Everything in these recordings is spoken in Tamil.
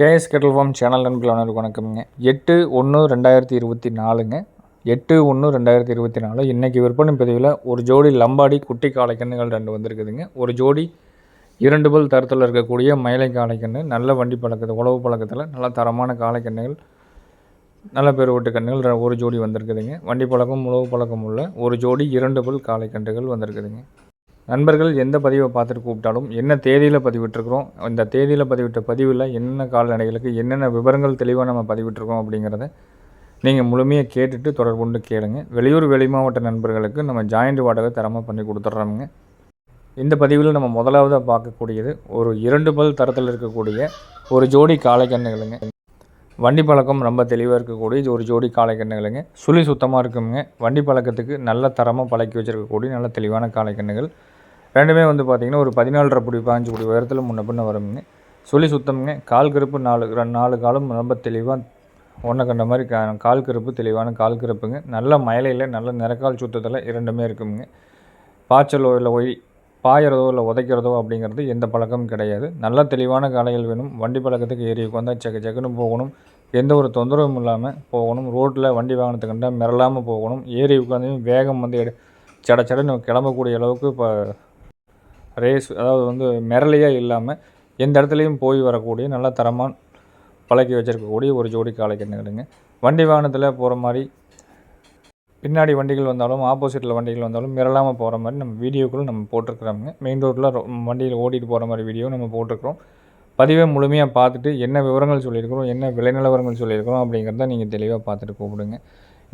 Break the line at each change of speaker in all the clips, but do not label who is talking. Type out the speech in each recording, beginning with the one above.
கேஎஸ் கெட்டல் ஃபார்ம் சேனல் நண்பர்கள் அனைவருக்கும் வணக்கம்ங்க. எட்டு ஒன்று ரெண்டாயிரத்தி இருபத்தி நாலுங்க. எட்டு ஒன்று ரெண்டாயிரத்தி இருபத்தி நாலு. இன்றைக்கி விற்பனை பதிவில் ஒரு ஜோடி லம்பாடி குட்டி காளைக்கண்ணுகள் ரெண்டு வந்திருக்குதுங்க. ஒரு ஜோடி இரண்டு பல் தரத்தில் இருக்கக்கூடிய மயிலை காளைக்கண்ணு நல்ல வண்டி பழக்கத்து உழவு பழக்கத்தில் நல்ல தரமான காளைக்கண்ணுகள் நல்ல பேர் ஓட்டு கண்ணுகள் ரெ- ஒரு ஜோடி வந்திருக்குதுங்க. வண்டி பழக்கம் உழவு பழக்கம் உள்ள ஒரு ஜோடி இரண்டு பல் காளைக்கன்றுகள் வந்திருக்குதுங்க. நண்பர்கள் எந்த பதிவை பார்த்துட்டு கூப்பிட்டாலும் என்ன தேதியில் பதிவிட்டிருக்கிறோம் இந்த தேதியில் பதிவிட்ட பதிவில் என்னென்ன கால்நடைகளுக்கு என்னென்ன விவரங்கள் தெளிவாக நம்ம பதிவிட்டிருக்கோம் அப்படிங்கிறத நீங்கள் முழுமையாக கேட்டுட்டு தொடர்பு கொண்டு கேளுங்க. வெளியூர் வெளி மாவட்ட நண்பர்களுக்கு நம்ம ஜாயிண்ட் வாடகை தரமாக பண்ணி கொடுத்துட்றோமுங்க இந்த பதிவில் நம்ம முதலாவதாக பார்க்கக்கூடியது ஒரு இரண்டு பல் தரத்தில் இருக்கக்கூடிய ஒரு ஜோடி காளைக்கண்ணுகளுங்க. வண்டி பழக்கம் ரொம்ப தெளிவாக இருக்கக்கூடிய ஒரு ஜோடி காளைக்கண்ணுகளுங்க. சுழி சுத்தமாக இருக்குங்க. வண்டி பழக்கத்துக்கு நல்ல தரமாக பழக்கி வச்சிருக்கக்கூடிய நல்ல தெளிவான காளைக்கண்ணுகள். ரெண்டுமே வந்து பார்த்திங்கன்னா ஒரு பதினாலரை புடி பாஞ்சு புடி உயரத்தில் முன்ன பின்ன வருங்க சொல்லி சுத்தம்ங்க கால் கருப்பு நாலு ரெண்டு நாலு காலும் ரொம்ப தெளிவாக ஒன்றை கண்ட மாதிரி கா கால் கருப்பு தெளிவான கால் கருப்புங்க. நல்ல மயிலையில் நல்ல நிறக்கால் சுத்தத்தில் இரண்டுமே இருக்குங்க பாய்ச்சலோ இல்லை ஒய் பாயறதோ இல்லை உதைக்கிறதோ அப்படிங்கிறது எந்த பழக்கமும் கிடையாது. நல்ல தெளிவான காலைகள் வேணும். வண்டி பழக்கத்துக்கு ஏறி உட்காந்தா செக்கு செக்குன்னு போகணும். எந்த ஒரு தொந்தரவும் இல்லாமல் போகணும். ரோட்டில் வண்டி வாகனத்தை கண்டா மிரளாமல் போகணும். ஏறி உட்காந்து வேகம் வந்து எடு சட சடன்னு கிளம்பக்கூடிய அளவுக்கு இப்போ ரேஸ் அதாவது வந்து மிரளையாக இல்லாமல் எந்த இடத்துலையும் போய் வரக்கூடிய நல்ல தரமாக பழக்கி வச்சுருக்கக்கூடிய ஒரு ஜோடி காலை கண்ணுகளுங்க வண்டி வாகனத்தில் போகிற மாதிரி பின்னாடி வண்டிகள் வந்தாலும் ஆப்போசிட்டில் வண்டிகள் வந்தாலும் மிரளாமல் போகிற மாதிரி நம்ம வீடியோக்களும் நம்ம போட்டிருக்கிறோமுங்க. மெயின் ரோட்டில் வண்டியில் ஓட்டிகிட்டு போகிற மாதிரி வீடியோ நம்ம போட்டிருக்கிறோம். பதிவை முழுமையாக பார்த்துட்டு என்ன விவரங்கள் சொல்லியிருக்கிறோம் என்ன விலை நிலவரங்கள் சொல்லியிருக்கிறோம் அப்படிங்கிறத நீங்கள் தெளிவாக பார்த்துட்டு கூப்பிடுங்க.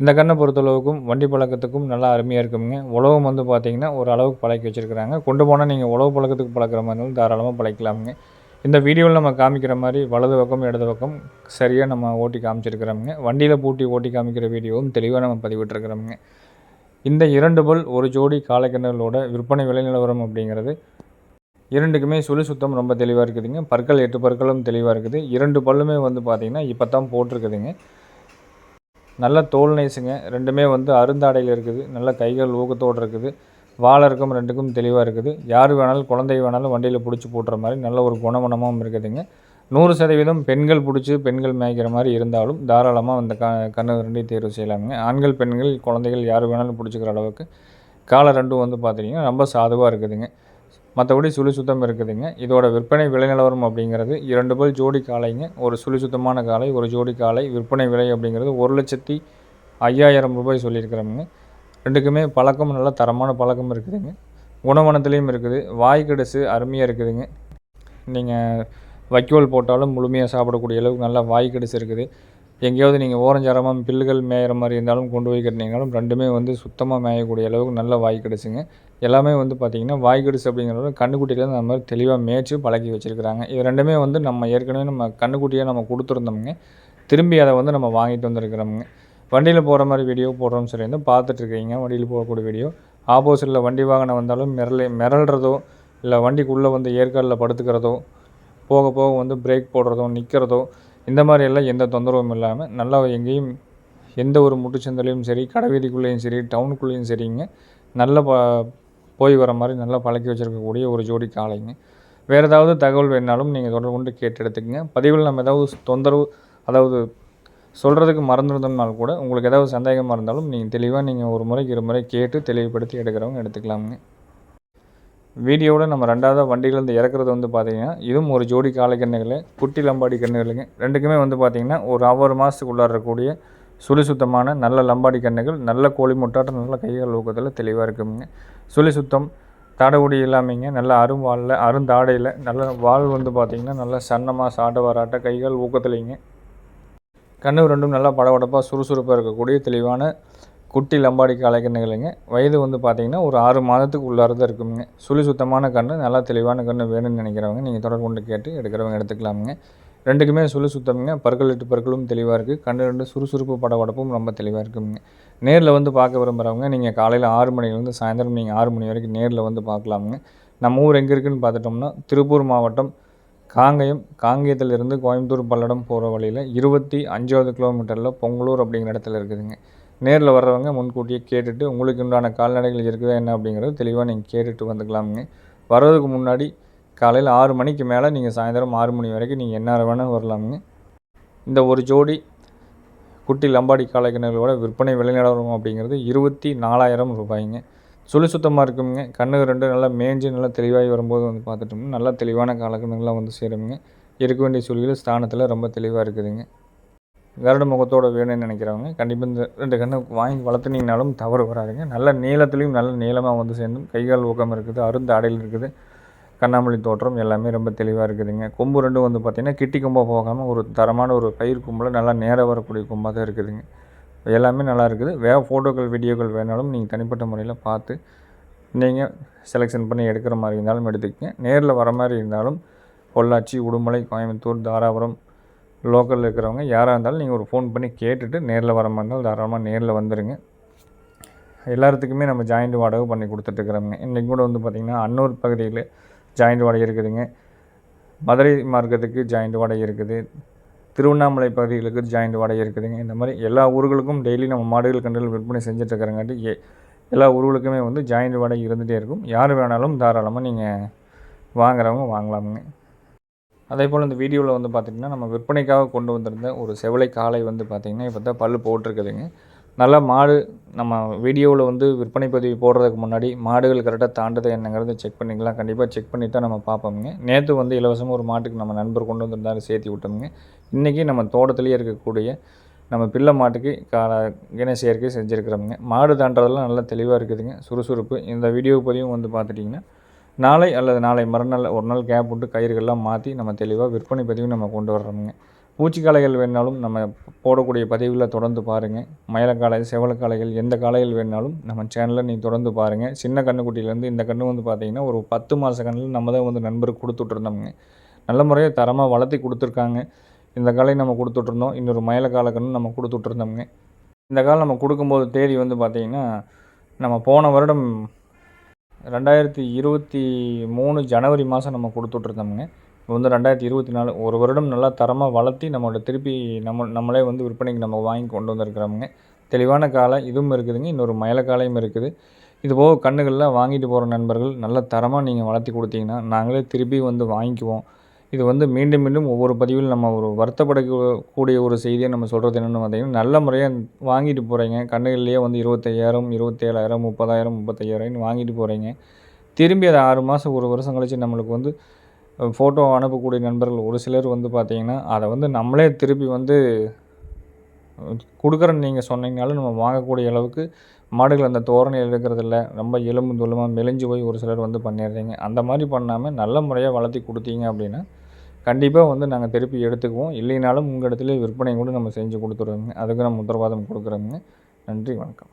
இந்த கண்ணை பொறுத்தளவுக்கும் வண்டி பழக்கத்துக்கும் நல்லா அருமையாக இருக்குங்க. உழவும் வந்து பார்த்திங்கன்னா ஒரு அளவுக்கு பழக்கி வச்சுருக்குறாங்க. கொண்டு போனால் நீங்கள் உழவு பழக்கத்துக்கு பழக்கிற மாதிரி இருந்தாலும் தாராளமாக பழக்கலாமுங்க. இந்த வீடியோவில் நம்ம காமிக்கிற மாதிரி வலது பக்கம் இடது பக்கம் சரியாக நம்ம ஓட்டி காமிச்சிருக்கிறோமுங்க. வண்டியில் பூட்டி ஓட்டி காமிக்கிற வீடியோவும் தெளிவாக நம்ம பதிவிட்டிருக்கிறோமுங்க. இந்த இரண்டு பல் ஒரு ஜோடி காலக்கிணர்களோட விற்பனை விலை நிலவரம் அப்படிங்கிறது இரண்டுக்குமே சுழி சுத்தம் ரொம்ப தெளிவாக இருக்குதுங்க. பற்கள் எட்டு பற்களும் தெளிவாக இருக்குது. இரண்டு பல்லுமே வந்து பார்த்திங்கன்னா இப்போ தான் போட்டிருக்குதுங்க. நல்ல தோல் நைஸுங்க ரெண்டுமே வந்து அருந்தாடையில் இருக்குது. நல்ல கைகள் ஊக்கத்தோடு இருக்குது. வாழருக்கும் ரெண்டுக்கும் தெளிவாக இருக்குது. யார் வேணாலும் குழந்தை வேணாலும் வண்டியில் பிடிச்சி போட்டுற மாதிரி நல்ல ஒரு குணமனமாகவும் இருக்குதுங்க. நூறு சதவீதம் பெண்கள் பிடிச்சி பெண்கள் மேய்க்கிற மாதிரி இருந்தாலும் தாராளமாக அந்த க கண்ணு ரெண்டையும் தேர்வு செய்யலாமுங்க ஆண்கள் பெண்கள் குழந்தைகள் யார் வேணாலும் பிடிச்சிக்கிற அளவுக்கு. காலை ரெண்டும் வந்து பார்த்தீங்கன்னா ரொம்ப சாதுவாக இருக்குதுங்க. மற்றபடி சுழி சுத்தம் இருக்குதுங்க. இதோட விற்பனை விலை நிலவரம் அப்படிங்கிறது இரண்டு பல் ஜோடி காளைங்க ஒரு சுழி சுத்தமான காளை ஒரு ஜோடி காளை விற்பனை விலை அப்படிங்கிறது ஒரு லட்சத்தி ஐயாயிரம் ரூபாய் சொல்லியிருக்கிறோமுங்க. ரெண்டுக்குமே பழக்கம் நல்ல தரமான பழக்கம் இருக்குதுங்க. குணவனத்துலேயும் இருக்குது. வாய் அருமையாக இருக்குதுங்க. நீங்கள் வைக்கோல் போட்டாலும் முழுமையாக சாப்பிடக்கூடிய அளவுக்கு நல்லா வாய் இருக்குது. எங்கேயாவது நீங்கள் ஓரஞ்சரமாக பில்லுகள் மேயிற மாதிரி இருந்தாலும் கொண்டு போய் கட்டினீங்கனாலும் ரெண்டுமே வந்து சுத்தமாக மேயக்கூடிய அளவுக்கு நல்ல வாய் கிடச்சிங்க எல்லாமே வந்து பார்த்திங்கன்னா வாய் அப்படிங்கிறத கண்ணுக்குட்டியில் நம்ம தெளிவாக மேய்ச்சி பழக்கி வச்சுருக்கிறாங்க. இது ரெண்டுமே வந்து நம்ம ஏற்கனவே நம்ம கண்ணுக்குட்டியாக நம்ம கொடுத்துருந்தோமுங்க. திரும்பி அதை வந்து நம்ம வாங்கிட்டு வந்திருக்கிறோமுங்க. வண்டியில் போகிற மாதிரி வீடியோ போடுறோம் சரி வந்து பார்த்துட்ருக்கீங்க வண்டியில் போகக்கூடிய வீடியோ ஆப்போசிட்டில் வண்டி வாகனம் வந்தாலும் மிரளி மிரள்றதோ இல்லை வண்டிக்குள்ளே வந்து ஏற்காடில் படுத்துக்கிறதோ போக போக வந்து பிரேக் போடுறதோ நிற்கிறதோ இந்த மாதிரி எல்லாம் எந்த தொந்தரவும் இல்லாமல் நல்லா எங்கேயும் எந்த ஒரு முட்டுச்சந்தலையும் சரி கடைவீதிக்குள்ளேயும் சரி டவுனுக்குள்ளேயும் சரிங்க. நல்ல ப போய் வர மாதிரி நல்லா பழக்கி வச்சுருக்கக்கூடிய ஒரு ஜோடி காளைங்க. வேறு ஏதாவது தகவல் வேணாலும் நீங்கள் தொடர்பு கொண்டு கேட்டு எடுத்துக்கங்க. பதிவில் நம்ம ஏதாவது தொந்தரவு அதாவது சொல்கிறதுக்கு மறந்துருந்தோம்னால் கூட உங்களுக்கு ஏதாவது சந்தேகமாக இருந்தாலும் நீங்கள் தெளிவாக நீங்கள் ஒரு முறைக்கு இரு முறை கேட்டு தெளிவுபடுத்தி எடுக்கிறவங்க எடுத்துக்கலாமுங்க. வீடியோவோட நம்ம ரெண்டாவது வண்டியிலேருந்து இறக்குறது வந்து பார்த்தீங்கன்னா இதுவும் ஒரு ஜோடி காளை கண்ணுகள் குட்டி லம்பாடி கண்ணுகளுங்க ரெண்டுக்குமே வந்து பார்த்திங்கன்னா ஒரு ஒவ்வொரு மாதத்துக்குள்ளார இருக்கக்கூடிய சுழி சுத்தமான நல்ல லம்பாடி கண்ணுகள் நல்ல கோழி முட்டாட்டம் நல்ல கைகள் ஊக்கத்தில் தெளிவாக இருக்குங்க. சுழி சுத்தம் தாடகுடி இல்லாமைங்க நல்ல அரும்பாலில் அருந்தாடையில் நல்ல வால் வந்து பார்த்திங்கன்னா நல்ல சன்னமாக சாட்ட வராட்ட கைகள் ஊக்கத்துலைங்க. கண்ணு ரெண்டும் நல்லா படபடப்பாக சுறுசுறுப்பாக இருக்கக்கூடிய தெளிவான குட்டி லம்பாடி காலைக்கண்ணுகளுங்க வயது வந்து பார்த்திங்கன்னா ஒரு ஆறு மாதத்துக்கு உள்ளார தான் இருக்குங்க. சுழி சுத்தமான கன்று நல்லா தெளிவான கன்று வேணும்னு நினைக்கிறவங்க நீங்கள் தொடர்பு கொண்டு கேட்டு எடுக்கிறவங்க எடுத்துக்கலாமுங்க. ரெண்டுக்குமே சுழி சுத்தமுங்க. பற்கள் எட்டு பற்களும் தெளிவாக இருக்குது கண்ணு ரெண்டு சுறுசுறுப்பு படபடப்பும் ரொம்ப தெளிவாக இருக்குங்க. நேரில் வந்து பார்க்க விரும்புகிறவங்க நீங்கள் காலையில் ஆறு மணிலேருந்து சாயந்தரம் நீங்கள் ஆறு மணி வரைக்கும் நேரில் வந்து பார்க்கலாமுங்க. நம்ம ஊர் எங்கே இருக்குதுன்னு பார்த்துட்டோம்னா திருப்பூர் மாவட்டம் காங்கயம் காங்கேயத்திலிருந்து கோயம்புத்தூர் பல்லடம் போகிற வழியில் இருபத்தி அஞ்சாவது கிலோமீட்டரில் பொங்கலூர் அப்படிங்கிற இடத்துல இருக்குதுங்க. நேரில் வர்றவங்க முன்கூட்டியே கேட்டுட்டு உங்களுக்கு உண்டான கால்நடைகள் இருக்குதா என்ன? அப்படிங்கிறது தெளிவாக நீங்கள் கேட்டுட்டு வந்துக்கலாமுங்க. வர்றதுக்கு முன்னாடி காலையில் ஆறு மணிக்கு மேலே நீங்கள் சாயந்தரம் ஆறு மணி வரைக்கும் நீங்கள் என்ன வேணாலும் வரலாமுங்க. இந்த ஒரு ஜோடி குட்டி லம்பாடி காளைக்கணுகளோட விற்பனை விலைநிலவரம் அப்படிங்கிறது இருபத்தி நாலாயிரம் ரூபாய்ங்க. சுழி சுத்தமாக இருக்குங்க. கண்ணு ரெண்டு நல்லா மேஞ்சு நல்லா தெளிவாகி வரும்போது வந்து பார்த்துட்டோம்னா நல்லா தெளிவான காலக்கணுங்களாம் வந்து சேருங்க. இருக்க வேண்டிய சுழிகள் ஸ்தானத்தில் ரொம்ப தெளிவாக இருக்குதுங்க. கருட முகத்தோடு வேணும்னு நினைக்கிறவங்க கண்டிப்பாக இந்த ரெண்டு கண்ணை வாங்கி வளர்த்துனீங்கனாலும் தவறு வராதுங்க. நல்ல நீளத்துலேயும் நல்ல நீளமாக வந்து சேர்ந்தும் கைகால் ஊக்கம் இருக்குது அருந்து அடையில் இருக்குது. கண்ணாமொழி தோற்றம் எல்லாமே ரொம்ப தெளிவாக இருக்குதுங்க. கொம்பு ரெண்டும் வந்து பார்த்திங்கன்னா கிட்டி கொம்பாக போகாமல் ஒரு தரமான ஒரு பயிர் கொம்பில் நல்லா நேராக வரக்கூடிய கொம்பாக தான் இருக்குதுங்க. எல்லாமே நல்லா இருக்குது. வேறு ஃபோட்டோக்கள் வீடியோக்கள் வேணாலும் நீங்கள் தனிப்பட்ட முறையில் பார்த்து நீங்கள் செலெக்ஷன் பண்ணி எடுக்கிற மாதிரி இருந்தாலும் எடுத்துக்கங்க. நேரில் வர மாதிரி இருந்தாலும் பொள்ளாச்சி உடுமலை கோயம்புத்தூர் தாராபுரம் லோக்கலில் இருக்கிறவங்க யாராக இருந்தாலும் நீங்கள் ஒரு ஃபோன் பண்ணி கேட்டுட்டு நேரில் வர மாதிரி இருந்தாலும் தாராளமாக நேரில் வந்துடுங்க எல்லாத்துக்குமே நம்ம ஜாயிண்ட் வாடகை பண்ணி கொடுத்துட்ருக்குறோங்க இன்றைக்கி கூட வந்து பார்த்திங்கன்னா அன்னூர் பகுதியில் ஜாயிண்ட் வாடகை இருக்குதுங்க. மதுரை மார்க்கத்துக்கு ஜாயிண்ட் வாடகை இருக்குது. திருவண்ணாமலை பகுதிகளுக்கு ஜாயிண்ட் வாடகை இருக்குதுங்க. இந்த மாதிரி எல்லா ஊர்களுக்கும் டெய்லி நம்ம மாடுகள் கன்றுகள் விற்பனை செஞ்சிட்ருக்கிறங்காட்டி ஏ எல்லா ஊர்களுக்குமே வந்து ஜாயிண்ட் வாடகை இருந்துகிட்டே இருக்கும். யார் வேணாலும் தாராளமாக நீங்கள் வாங்குறவங்க வாங்கலாமுங்க. அதே போல் இந்த வீடியோவில் வந்து பார்த்திங்கன்னா நம்ம விற்பனைக்காக கொண்டு வந்திருந்த ஒரு செவலை காளை வந்து பார்த்திங்கன்னா இப்போ தான் பல் போட்டிருக்குதுங்க. நல்லா மாடு நம்ம வீடியோவில் வந்து விற்பனை பதிவு போடுறதுக்கு முன்னாடி மாடுகள் கரெக்டாக தாண்டதை என்னங்கிறத செக் பண்ணிக்கலாம். கண்டிப்பாக செக் பண்ணி தான் நம்ம பார்ப்போமுங்க. நேற்று வந்து இலவசமாக ஒரு மாட்டுக்கு நம்ம நண்பர் கொண்டு வந்திருந்தாரு சேர்த்து விட்டோமுங்க. இன்றைக்கி நம்ம தோட்டத்துலேயே இருக்கக்கூடிய நம்ம பிள்ளை மாட்டுக்கு கால இணை சேர்க்கை செஞ்சுருக்கிறோமுங்க. மாடு தாண்டதெல்லாம் நல்லா தெளிவாக இருக்குதுங்க. சுறுசுறுப்பு. இந்த வீடியோ பதிவும் வந்து பார்த்துட்டிங்கன்னா நாளை அல்லது நாளை மறுநாள் ஒரு நாள் கேப் விட்டு கயிறுகள்லாம் மாற்றி நம்ம தெளிவாக விற்பனை பதிவு நம்ம கொண்டு வர்றோமுங்க. பூச்சிக்காளைகள் வேணாலும் நம்ம போடக்கூடிய பதிவில் தொடர்ந்து பாருங்கள் மயிலக்காளை செவலக்காளைகள் எந்த காளைகள் வேணாலும் நம்ம சேனலில் நீங்கள் தொடர்ந்து பாருங்கள் சின்ன கண்ணுக்குட்டியிலேருந்து இந்த கன்று வந்து பார்த்திங்கன்னா ஒரு பத்து மாத கண்ணில் நம்ம தான் வந்து நண்பருக்கு கொடுத்துட்ருந்தோம்ங்க நல்ல முறையாக தரமாக வளர்த்தி கொடுத்துருக்காங்க. இந்த காலை நம்ம கொடுத்துட்ருந்தோம் இன்னொரு மயிலக்கால கண்ணு நம்ம கொடுத்துட்ருந்தோம்ங்க இந்த காலம் நம்ம கொடுக்கும்போது தேதி வந்து பார்த்திங்கன்னா நம்ம போன வருடம் ரெண்டாயிரத்தி இருபத்தி மூணு ஜனவரி மாதம் நம்ம கொடுத்துட்ருந்தோம்ங்க இப்போ வந்து ரெண்டாயிரத்தி இருபத்தி நாலு ஒரு வருடம் நல்லா தரமாக வளர்த்தி நம்மளோட திருப்பி நம்ம நம்மளே வந்து விற்பனைக்கு நம்ம வாங்கி கொண்டு வந்திருக்கிறோமுங்க தெளிவான காலை இதுவும் இருக்குதுங்க. இன்னொரு மயில காலையும் இருக்குது. இது போக கண்ணுகள்லாம் வாங்கிட்டு போகிற நண்பர்கள் நல்ல தரமாக நீங்கள் வளர்த்தி கொடுத்தீங்கன்னா நாங்களே திருப்பி வந்து வாங்கிக்குவோம். இது வந்து மீண்டும் மீண்டும் ஒவ்வொரு பதிவில் நம்ம ஒரு வருத்தப்படக்கூடிய ஒரு செய்தியை நம்ம சொல்கிறது என்னென்னு பார்த்தீங்கன்னா நல்ல முறையாக வாங்கிட்டு போகிறீங்க கண்ணுகள்லேயே வந்து இருபத்தையாயிரம் இருபத்தேழாயிரம் முப்பதாயிரம் முப்பத்தையாயிரம்னு வாங்கிட்டு போகிறீங்க திரும்பி அதை ஆறு மாதம் ஒரு வருஷம் கழித்து நம்மளுக்கு வந்து ஃபோட்டோ அனுப்பக்கூடிய நண்பர்கள் ஒரு சிலர் வந்து பார்த்திங்கன்னா அதை வந்து நம்மளே திருப்பி வந்து கொடுக்குறேன்னு நீங்கள் சொன்னீங்கனாலும் நம்ம வாங்கக்கூடிய அளவுக்கு மாடுகள் அந்த தோரணையில் இருக்கிறதில்ல. ரொம்ப எலும்பு துள்ளமாக மெலிஞ்சு போய் ஒரு சிலர் வந்து பண்ணிடுறீங்க. அந்த மாதிரி பண்ணாமல் நல்ல முறையாக வளர்த்தி கொடுத்தீங்க அப்படின்னா கண்டிப்பாக வந்து நாங்கள் திருப்பி எடுத்துக்குவோம். இல்லைனாலும் உங்கள் இடத்துல விற்பனை கூட நம்ம செஞ்சு கொடுத்துருவோங்க. அதுக்கு நம்ம உத்தரவாதம் கொடுக்குறோங்க. நன்றி வணக்கம்.